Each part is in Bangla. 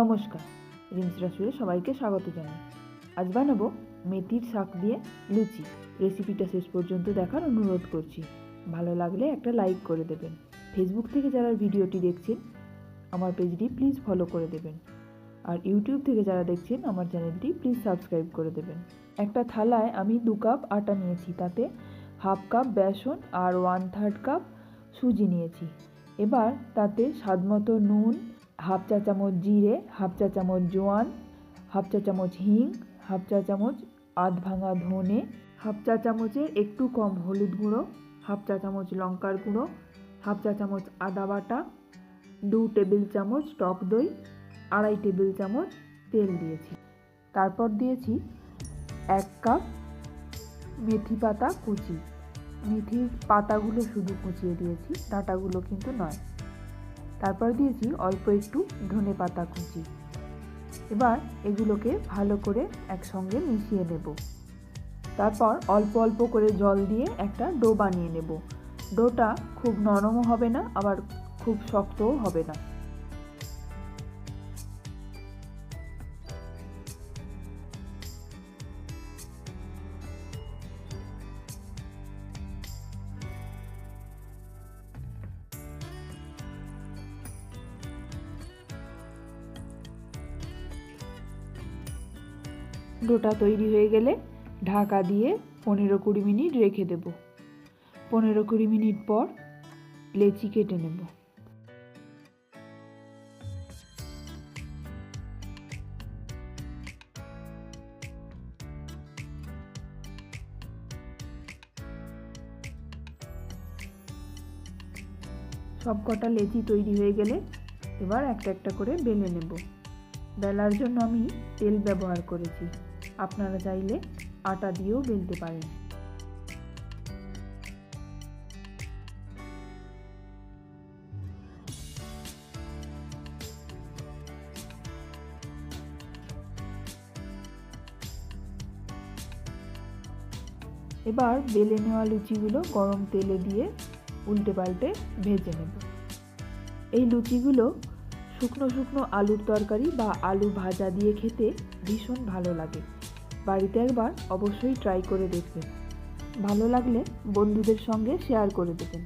নমস্কার। রিমস রাসুরে সবাইকে স্বাগত জানাই। আজ বানাবো মেথির শাক দিয়ে লুচি। রেসিপিটা শেষ পর্যন্ত দেখার অনুরোধ করছি। ভালো লাগলে একটা লাইক করে দেবেন। ফেসবুক থেকে যারা ভিডিওটি দেখছেন, আমার পেজটি প্লিজ ফলো করে দেবেন। আর ইউটিউব থেকে যারা দেখছেন, আমার চ্যানেলটি প্লিজ সাবস্ক্রাইব করে দেবেন। একটা থালায় আমি দু কাপ আটা নিয়েছি, তাতে হাফ কাপ বেসন আর ওয়ান থার্ড কাপ সুজি নিয়েছি। এবার তাতে স্বাদমতো নুন হাফ চা চামচ জিরে, হাফ চা চামচ জোয়ান, হাফ চা চামচ হিং, হাফ চা চামচ আধ ভাঙা ধনে, হাফ চা চামচের একটু কম হলুদ গুঁড়ো, হাফ চা চামচ লঙ্কার গুঁড়ো, হাফ চা চামচ আদা বাটা, দু টেবিল চামচ টক দই, আড়াই টেবিল চামচ তেল দিয়েছি। তারপর দিয়েছি এক কাপ মেথি পাতা কুচি। মেথির পাতাগুলো শুধু কুচিয়ে দিয়েছি, ডাঁটাগুলো কিন্তু নয়। তারপর দিয়েছি অল্প একটু ধনে পাতা কুচি। এবার এগুলোকে ভালো করে একসঙ্গে মিশিয়ে নেব। তারপর অল্প অল্প করে জল দিয়ে একটা ডো বানিয়ে নেব। ডোটা খুব নরমও হবে না, আবার খুব শক্তও হবে না। ডোটা তৈরি হয়ে গেলে ঢাকা দিয়ে পনেরো কুড়ি মিনিট রেখে দেব। পনেরো কুড়ি মিনিট পর লেচি কেটে নেব। সব কটা লেচি তৈরি হয়ে গেলে এবার একটা একটা করে বেলে নেব। বেলার জন্য আমি তেল ব্যবহার করেছি। আপনারা চাইলে আটা দিয়েও বেলতে পারেন। এবার বেলে নেওয়া লুচিগুলো গরম তেলে দিয়ে উল্টে পাল্টে ভেজে নেব। এই লুচিগুলো শুকনো শুকনো আলুর তরকারি বা আলু ভাজা দিয়ে খেতে ভীষণ ভালো লাগে। বাড়িতে একবার অবশ্যই ট্রাই করে দেখবেন। ভালো লাগলে বন্ধুদের সঙ্গে শেয়ার করে দেবেন।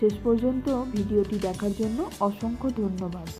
শেষ পর্যন্ত ভিডিওটি দেখার জন্য অসংখ্য ধন্যবাদ।